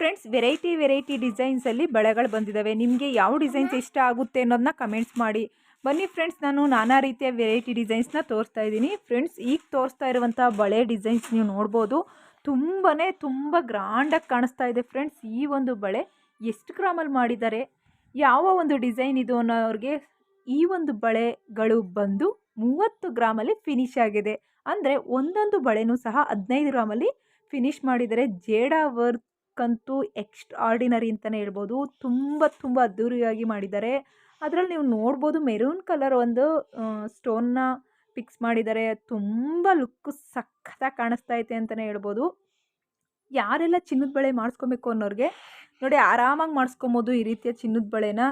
Friends variety variety ಡಿಸೈನ್ಸಲ್ಲಿ ಬಳೆಗಳು ಬಂದಿದ್ದಾವೆ ನಿಮಗೆ ಯಾವ ಡಿಸೈನ್ಸ್ ಇಷ್ಟ ಆಗುತ್ತೆ ಅನ್ನೋದನ್ನ ಕಮೆಂಟ್ಸ್ ಮಾಡಿ. ಬನ್ನಿ ಫ್ರೆಂಡ್ಸ್, ನಾನು ನಾನಾ ರೀತಿಯ ವೆರೈಟಿ ಡಿಸೈನ್ಸ್ನ ತೋರಿಸ್ತಾ ಇದ್ದೀನಿ. ಫ್ರೆಂಡ್ಸ್, ಈಗ ತೋರಿಸ್ತಾ ಇರುವಂಥ ಬಳೆ ಡಿಸೈನ್ಸ್ ನೀವು ನೋಡ್ಬೋದು. ತುಂಬಾ ತುಂಬ ಗ್ರ್ಯಾಂಡಾಗಿ ಕಾಣಿಸ್ತಾ ಇದೆ ಫ್ರೆಂಡ್ಸ್, ಈ ಒಂದು ಬಳೆ. ಎಷ್ಟು ಗ್ರಾಮಲ್ಲಿ ಮಾಡಿದ್ದಾರೆ? ಯಾವ ಒಂದು ಡಿಸೈನ್ ಇದು ಅನ್ನೋರಿಗೆ ಈ ಒಂದು ಬಳೆಗಳು ಬಂದು ಮೂವತ್ತು ಗ್ರಾಮಲ್ಲಿ ಫಿನಿಶ್ ಆಗಿದೆ. ಅಂದರೆ ಒಂದೊಂದು ಬಳೆನೂ ಸಹ ಹದಿನೈದು ಗ್ರಾಮಲ್ಲಿ ಫಿನಿಶ್ ಮಾಡಿದರೆ ಜೇಡ ವರ್ಕ್ ಅಂತೂ ಎಕ್ಸ್ಟ್ರಾ ಆರ್ಡಿನರಿ ಅಂತಲೇ ಹೇಳ್ಬೋದು. ತುಂಬ ತುಂಬ ಅದ್ಧೂರಿಯಾಗಿ ಮಾಡಿದ್ದಾರೆ. ಅದರಲ್ಲಿ ನೀವು ನೋಡ್ಬೋದು ಮೆರೂನ್ ಕಲರ್ ಒಂದು ಸ್ಟೋನ್ನ ಫಿಕ್ಸ್ ಮಾಡಿದ್ದಾರೆ. ತುಂಬ ಲುಕ್ಕು ಸಖತ್ತಾಗಿ ಕಾಣಿಸ್ತಾ ಐತೆ ಅಂತಲೇ ಹೇಳ್ಬೋದು. ಯಾರೆಲ್ಲ ಚಿನ್ನದ ಬಳೆ ಮಾಡಿಸ್ಕೊಬೇಕು ಅನ್ನೋರಿಗೆ, ನೋಡಿ ಆರಾಮಾಗಿ ಮಾಡಿಸ್ಕೊಬೋದು ಈ ರೀತಿಯ ಚಿನ್ನದ ಬಳೆನ.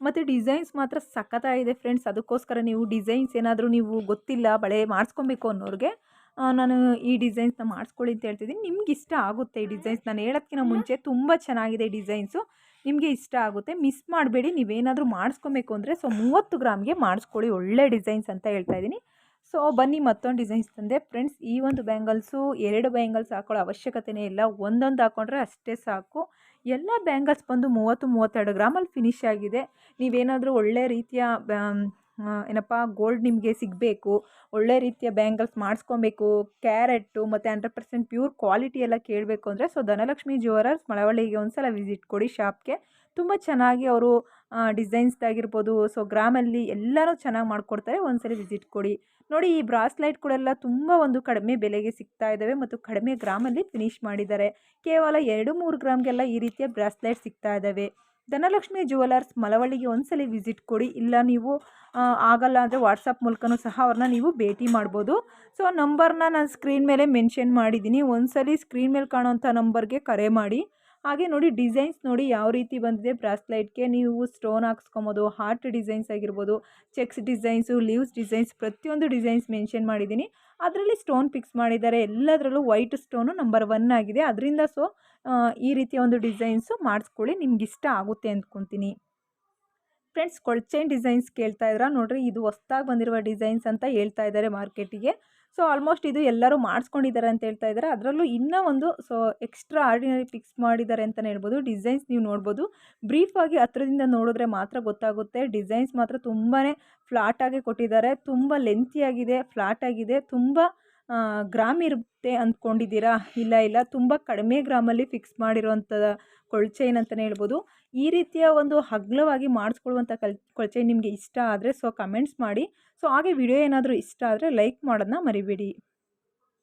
ಮತ್ತು ಡಿಸೈನ್ಸ್ ಮಾತ್ರ ಸಖತ್ತಾಗಿದೆ ಫ್ರೆಂಡ್ಸ್ ಅದಕ್ಕೋಸ್ಕರ ನೀವು ಡಿಸೈನ್ಸ್ ಏನಾದರೂ ನೀವು ಗೊತ್ತಿಲ್ಲ, ಬಳೆ ಮಾಡಿಸ್ಕೊಬೇಕು ಅನ್ನೋರಿಗೆ ನಾನು ಈ ಡಿಸೈನ್ಸ್ನ ಮಾಡಿಸ್ಕೊಳ್ಳಿ ಅಂತ ಹೇಳ್ತಿದ್ದೀನಿ. ನಿಮ್ಗೆ ಇಷ್ಟ ಆಗುತ್ತೆ ಈ ಡಿಸೈನ್ಸ್. ನಾನು ಹೇಳೋದಕ್ಕಿಂತ ಮುಂಚೆ ತುಂಬ ಚೆನ್ನಾಗಿದೆ ಡಿಸೈನ್ಸು. ನಿಮಗೆ ಇಷ್ಟ ಆಗುತ್ತೆ. ಮಿಸ್ ಮಾಡಬೇಡಿ. ನೀವೇನಾದರೂ ಮಾಡಿಸ್ಕೊಬೇಕು ಅಂದರೆ ಸೊ ಮೂವತ್ತು ಗ್ರಾಮ್ಗೆ ಮಾಡಿಸ್ಕೊಳ್ಳಿ. ಒಳ್ಳೆ ಡಿಸೈನ್ಸ್ ಅಂತ ಹೇಳ್ತಾ ಇದ್ದೀನಿ. ಸೊ ಬನ್ನಿ ಮತ್ತೊಂದು ಡಿಸೈನ್ಸ್ ತಂದೆ. ಫ್ರೆಂಡ್ಸ್ ಈ ಒಂದು ಬ್ಯಾಂಗಲ್ಸು ಎರಡು ಬ್ಯಾಂಗಲ್ಸ್ ಹಾಕೊಳ್ಳೋ ಅವಶ್ಯಕತೆಯೇ ಇಲ್ಲ. ಒಂದೊಂದು ಹಾಕೊಂಡ್ರೆ ಅಷ್ಟೇ ಸಾಕು. ಎಲ್ಲ ಬ್ಯಾಂಗಲ್ಸ್ ಬಂದು ಮೂವತ್ತು ಮೂವತ್ತೆರಡು ಗ್ರಾಮಲ್ಲಿ ಫಿನಿಶ್ ಆಗಿದೆ. ನೀವೇನಾದರೂ ಒಳ್ಳೆ ರೀತಿಯ ಏನಪ್ಪ ಗೋಲ್ಡ್ ನಿಮಗೆ ಸಿಗಬೇಕು, ಒಳ್ಳೆ ರೀತಿಯ ಬ್ಯಾಂಗಲ್ಸ್ ಮಾಡಿಸ್ಕೊಬೇಕು ಕ್ಯಾರೆಟ್ಟು ಮತ್ತು ಹಂಡ್ರೆಡ್ ಪರ್ಸೆಂಟ್ ಪ್ಯೂರ್ ಕ್ವಾಲಿಟಿ ಎಲ್ಲ ಕೇಳಬೇಕು ಅಂದರೆ ಸೊ ಧನಲಕ್ಷ್ಮಿ ಜ್ಯುವೆಲರ್ಸ್ ಮಳವಳ್ಳಿಗೆ ಒಂದು ಸಲ ವಿಸಿಟ್ ಕೊಡಿ ಶಾಪ್ಗೆ ತುಂಬ ಚೆನ್ನಾಗಿ ಅವರು ಡಿಸೈನ್ಸ್ದಾಗಿರ್ಬೋದು ಸೊ ಗ್ರಾಮಲ್ಲಿ ಎಲ್ಲರೂ ಚೆನ್ನಾಗಿ ಮಾಡಿಕೊಡ್ತಾರೆ ಸಲ ವಿಸಿಟ್ ಕೊಡಿ. ನೋಡಿ, ಈ ಬ್ರಾಸ್ಲೈಟ್ಗಳೆಲ್ಲ ತುಂಬ ಒಂದು ಕಡಿಮೆ ಬೆಲೆಗೆ ಸಿಗ್ತಾ ಇದ್ದಾವೆ ಮತ್ತು ಕಡಿಮೆ ಗ್ರಾಮಲ್ಲಿ ಫಿನಿಶ್ ಮಾಡಿದ್ದಾರೆ. ಕೇವಲ ಎರಡು ಮೂರು ಗ್ರಾಮ್ಗೆಲ್ಲ ಈ ರೀತಿಯ ಬ್ರಾಸ್ಲೈಟ್ ಸಿಗ್ತಾ ಇದ್ದಾವೆ ಧನಲಕ್ಷ್ಮಿ ಜುವೆಲರ್ಸ್ ಮಲವಳ್ಳಿಗೆ ಒಂದ್ಸಲಿ ವಿಸಿಟ್ ಕೊಡಿ, ಇಲ್ಲ ನೀವು ಆಗಲ್ಲ ಅಂದರೆ ವಾಟ್ಸಪ್ ಮೂಲಕನೂ ಸಹ ಅವ್ರನ್ನ ನೀವು ಭೇಟಿ ಮಾಡ್ಬೋದು. ಸೊ ನಂಬರ್ನ ನಾನು ಸ್ಕ್ರೀನ್ ಮೇಲೆ ಮೆನ್ಷನ್ ಮಾಡಿದ್ದೀನಿ. ಒಂದ್ಸಲಿ ಸ್ಕ್ರೀನ್ ಮೇಲೆ ಕಾಣೋಂಥ ನಂಬರ್ಗೆ ಕರೆ ಮಾಡಿ. ಹಾಗೆ ನೋಡಿ ಡಿಸೈನ್ಸ್ ನೋಡಿ ಯಾವ ರೀತಿ ಬಂದಿದೆ. ಬ್ರಾಸ್ಲೈಟ್ಗೆ ನೀವು ಸ್ಟೋನ್ ಹಾಕ್ಸ್ಕೊಬೋದು, ಹಾರ್ಟ್ ಡಿಸೈನ್ಸ್ ಆಗಿರ್ಬೋದು, ಚೆಕ್ಸ್ ಡಿಸೈನ್ಸು, ಲೀವ್ಸ್ ಡಿಸೈನ್ಸ್ ಪ್ರತಿಯೊಂದು ಡಿಸೈನ್ಸ್ ಮೆನ್ಷನ್ ಮಾಡಿದ್ದೀನಿ. ಅದರಲ್ಲಿ ಸ್ಟೋನ್ ಫಿಕ್ಸ್ ಮಾಡಿದ್ದಾರೆ. ಎಲ್ಲದರಲ್ಲೂ ವೈಟ್ ಸ್ಟೋನು ನಂಬರ್ ಒನ್ ಆಗಿದೆ. ಅದರಿಂದ ಸೊ ಈ ರೀತಿಯ ಒಂದು ಡಿಸೈನ್ಸು ಮಾಡಿಸ್ಕೊಳ್ಳಿ. ನಿಮ್ಗೆ ಇಷ್ಟ ಆಗುತ್ತೆ ಅಂದ್ಕೊತೀನಿ. ಫ್ರೆಂಡ್ಸ್ ಕೊಳ್ಚೈನ್ ಡಿಸೈನ್ಸ್ ಕೇಳ್ತಾ ಇದ್ರ. ನೋಡ್ರಿ ಇದು ಹೊಸ್ದಾಗಿ ಬಂದಿರುವ ಡಿಸೈನ್ಸ್ ಅಂತ ಹೇಳ್ತಾ ಇದ್ದಾರೆ ಮಾರ್ಕೆಟಿಗೆ. ಸೊ, ಆಲ್ಮೋಸ್ಟ್ ಇದು ಎಲ್ಲರೂ ಮಾಡಿಸ್ಕೊಂಡಿದ್ದಾರೆ ಅಂತ ಹೇಳ್ತಾ ಇದ್ದಾರೆ. ಅದರಲ್ಲೂ ಇನ್ನೂ ಒಂದು, ಸೊ, ಎಕ್ಸ್ಟ್ರಾ ಆರ್ಡಿನರಿ ಫಿಕ್ಸ್ ಮಾಡಿದ್ದಾರೆ ಅಂತಲೇ ಹೇಳ್ಬೋದು. ಡಿಸೈನ್ಸ್ ನೀವು ನೋಡ್ಬೋದು. ಬ್ರೀಫಾಗಿ ಹತ್ರದಿಂದ ನೋಡಿದ್ರೆ ಮಾತ್ರ ಗೊತ್ತಾಗುತ್ತೆ. ಡಿಸೈನ್ಸ್ ಮಾತ್ರ ತುಂಬಾ ಫ್ಲಾಟಾಗಿ ಕೊಟ್ಟಿದ್ದಾರೆ. ತುಂಬ ಲೆಂತಿಯಾಗಿದೆ, ಫ್ಲಾಟಾಗಿದೆ, ತುಂಬ ಗ್ರಾಮ್ ಇರುತ್ತೆ ಅಂದ್ಕೊಂಡಿದ್ದೀರಾ? ಇಲ್ಲ ಇಲ್ಲ. ತುಂಬ ಕಡಿಮೆ ಗ್ರಾಮಲ್ಲಿ ಫಿಕ್ಸ್ ಮಾಡಿರುವಂಥ ಕೊಳಚೆ ಅಂತಲೇ ಹೇಳ್ಬೋದು. ಈ ರೀತಿಯ ಒಂದು ಹಗ್ಲವಾಗಿ ಮಾಡಿಸ್ಕೊಳ್ಳುವಂಥ ಕಲ್, ಕೊಳಚೆ ನಿಮಗೆ ಇಷ್ಟ ಆದರೆ ಸೊ ಕಮೆಂಟ್ಸ್ ಮಾಡಿ. ಸೊ, ಹಾಗೆ ವಿಡಿಯೋ ಏನಾದರೂ ಇಷ್ಟ ಆದರೆ ಲೈಕ್ ಮಾಡೋದನ್ನ ಮರಿಬೇಡಿ.